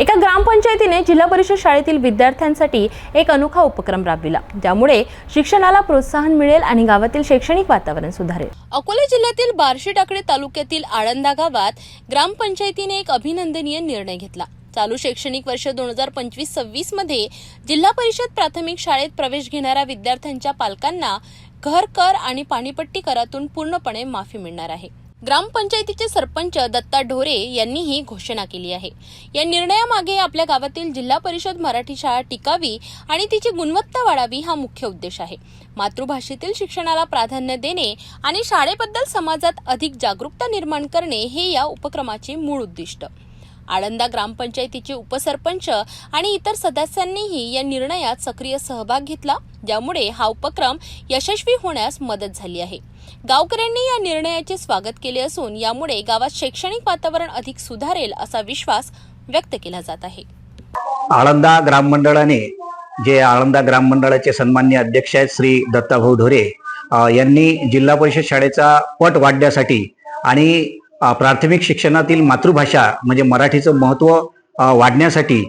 एका ग्रामपंचायतीने जिल्हा परिषद शाळेतील विद्यार्थ्यांसाठी एक अनोखा उपक्रम राबविला. ज्यामुळे शिक्षणाला प्रोत्साहन मिळेल आणि गावातील शैक्षणिक वातावरण सुधारेल. अकोला जिल्ह्यातील बार्शी टाकळे तालुक्यातील आळंदा गावात ग्रामपंचायतीने एक अभिनंदनीय निर्णय घेतला. चालू शैक्षणिक वर्ष दोन हजार पंचवीस सव्वीसमध्ये जिल्हा परिषद प्राथमिक शाळेत प्रवेश घेणाऱ्या विद्यार्थ्यांच्या पालकांना घर कर आणि पाणीपट्टी करातून पूर्णपणे माफी मिळणार आहे. ग्रामपंचायतीचे सरपंच दत्ता ढोरे यांनी ही घोषणा केली आहे. या निर्णयामागे आपल्या गावातील जिल्हा परिषद मराठी शाळा टिकावी आणि तिची गुणवत्ता वाढावी हा मुख्य उद्देश आहे. मातृभाषेतील शिक्षणाला प्राधान्य देणे आणि शाळेबद्दल समाजात अधिक जागरूकता निर्माण करणे हे या उपक्रमाचे मूळ उद्दिष्ट. आळंदा ग्रामपंचायतीचे उपसरपंच आणि इतर सदस्यांनीही या निर्णयात सक्रिय सहभाग घेतला. ज्यामुळे हा उपक्रम यशस्वी होण्यास मदत झाली आहे. गावकऱ्यांनी या निर्णयाचे स्वागत केले असून यामुळे गावात शैक्षणिक वातावरण अधिक सुधारेल असा विश्वास व्यक्त केला जात आहे. आळंदा ग्राममंडळाने जे आळंदा ग्राममंडळाचे सन्मान्य अध्यक्ष आहेत श्री दत्ताभाऊ ढोरे यांनी जिल्हा परिषद शाळेचा पट वाढण्यासाठी आणि प्राथमिक शिक्षणातील मातृभाषा म्हणजे मराठीचं महत्त्व वाढण्यासाठी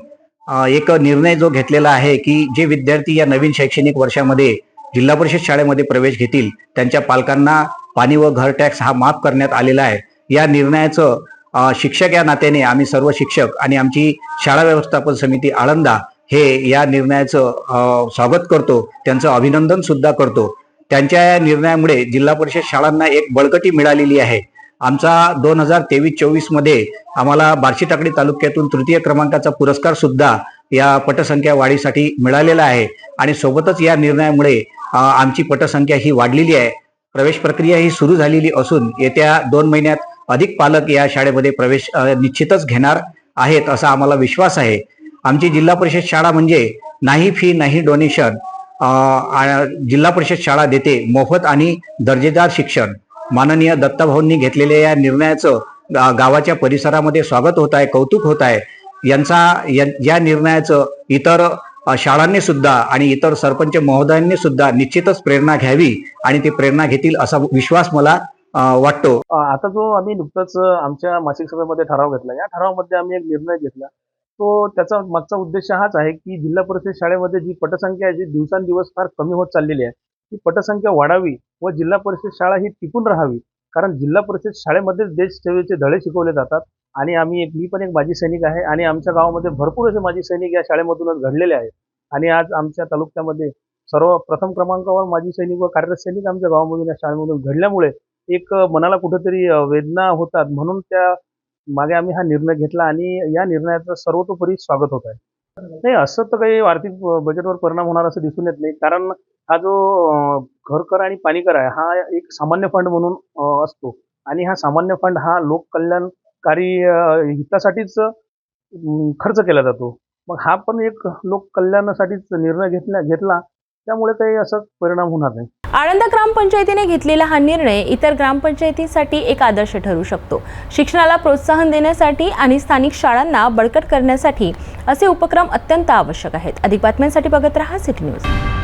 एक निर्णय जो घेतलेला आहे की जे विद्यार्थी या नवीन शैक्षणिक वर्षामध्ये जिल्हा परिषद शाळेमध्ये प्रवेश घेतील त्यांच्या पालकांना पाणी व घर टॅक्स हा माफ करण्यात आलेला आहे. या निर्णयाचं शिक्षक या नात्याने आम्ही सर्व शिक्षक आणि आमची शाळा व्यवस्थापन समिती आळंदा हे या निर्णयाचं स्वागत करतो त्यांचं अभिनंदन सुद्धा करतो. त्यांच्या या निर्णयामुळे जिल्हा परिषद शाळांना एक बळकटी मिळालेली आहे. आमचा दोन हजार तेवीस चोवीसमध्ये आम्हाला बार्शी टाकडी तालुक्यातून तृतीय क्रमांकाचा पुरस्कार सुद्धा या पटसंख्या वाढीसाठी मिळालेला आहे. आणि सोबतच या निर्णयामुळे आमची पटसंख्या ही वाढलेली आहे. प्रवेश प्रक्रिया ही सुरू झालेली असून येत्या दोन महिन्यात अधिक पालक या शाळेमध्ये प्रवेश निश्चितच घेणार आहेत असा आम्हाला विश्वास आहे. आमची जिल्हा परिषद शाळा म्हणजे नाही फी नाही डोनेशन जिल्हा परिषद शाळा देते मोफत आणि दर्जेदार शिक्षण. माननीय दत्ताभाऊंनी घेतलेल्या या निर्णयाचं गावाच्या परिसरामध्ये स्वागत होत आहे कौतुक होत आहे. यांचा या- निर्णयाचं इतर शाळांनी सुद्धा आणि इतर सरपंच महोदयांनी सुद्धा निश्चितच प्रेरणा घ्यावी आणि ते प्रेरणा घेतील असा विश्वास मला वाटतो. आता जो आम्ही नुकताच आमच्या मासिक सभेमध्ये ठराव घेतला या ठरावामध्ये आम्ही एक निर्णय घेतला. तो त्याचा मागचा उद्देश हाच आहे की जिल्हा परिषद शाळेमध्ये जी पटसंख्या आहे जी दिवसांदिवस फार कमी होत चाललेली आहे ती पटसंख्या वाढावी व जिल्हा परिषद शाळा ही टिकून राहावी. कारण जिल्हा परिषद शाळेमध्येच देशसेवेचे धडे शिकवले जातात आणि आम्ही एक मी पण एक माजी सैनिक आहे आणि आमच्या गावामध्ये भरपूर असे माजी सैनिक या शाळेमधूनच घडलेले आहेत. आणि आज आमच्या तालुक्यामध्ये सर्व प्रथम क्रमांकावर माजी सैनिक व कार्यरत सैनिक आमच्या गावामधून या शाळेमधून घडल्यामुळे एक मनाला कुठेतरी वेदना होतात. म्हणून त्या मागे आम्ही हा निर्णय घेतला आणि या निर्णयाचं सर्वतोपरी स्वागत होत आहे. नाही असं तर काही आर्थिक बजेटवर परिणाम होणार असं दिसून येत नाही. कारण हा जो घरकर आणि पाणीकर आहे हा एक सामान्य फंड म्हणून असतो. आणि हा सामान्य फंड हा लोककल्याणकारी हितासाठीच खर्च केला जातो. मग हा पण एक लोककल्याणासाठीच निर्णय घेतला घेतला त्यामुळे काही असं परिणाम होणार नाही. आनंद ग्रामपंचायतीने घेतलेला हा निर्णय इतर ग्रामपंचायतीसाठी एक आदर्श ठरू शकतो. शिक्षणाला प्रोत्साहन देण्यासाठी आणि स्थानिक शाळांना बळकट करण्यासाठी असे उपक्रम अत्यंत आवश्यक आहेत. अधिक बातम्यांसाठी बघत रहा सिटी न्यूज.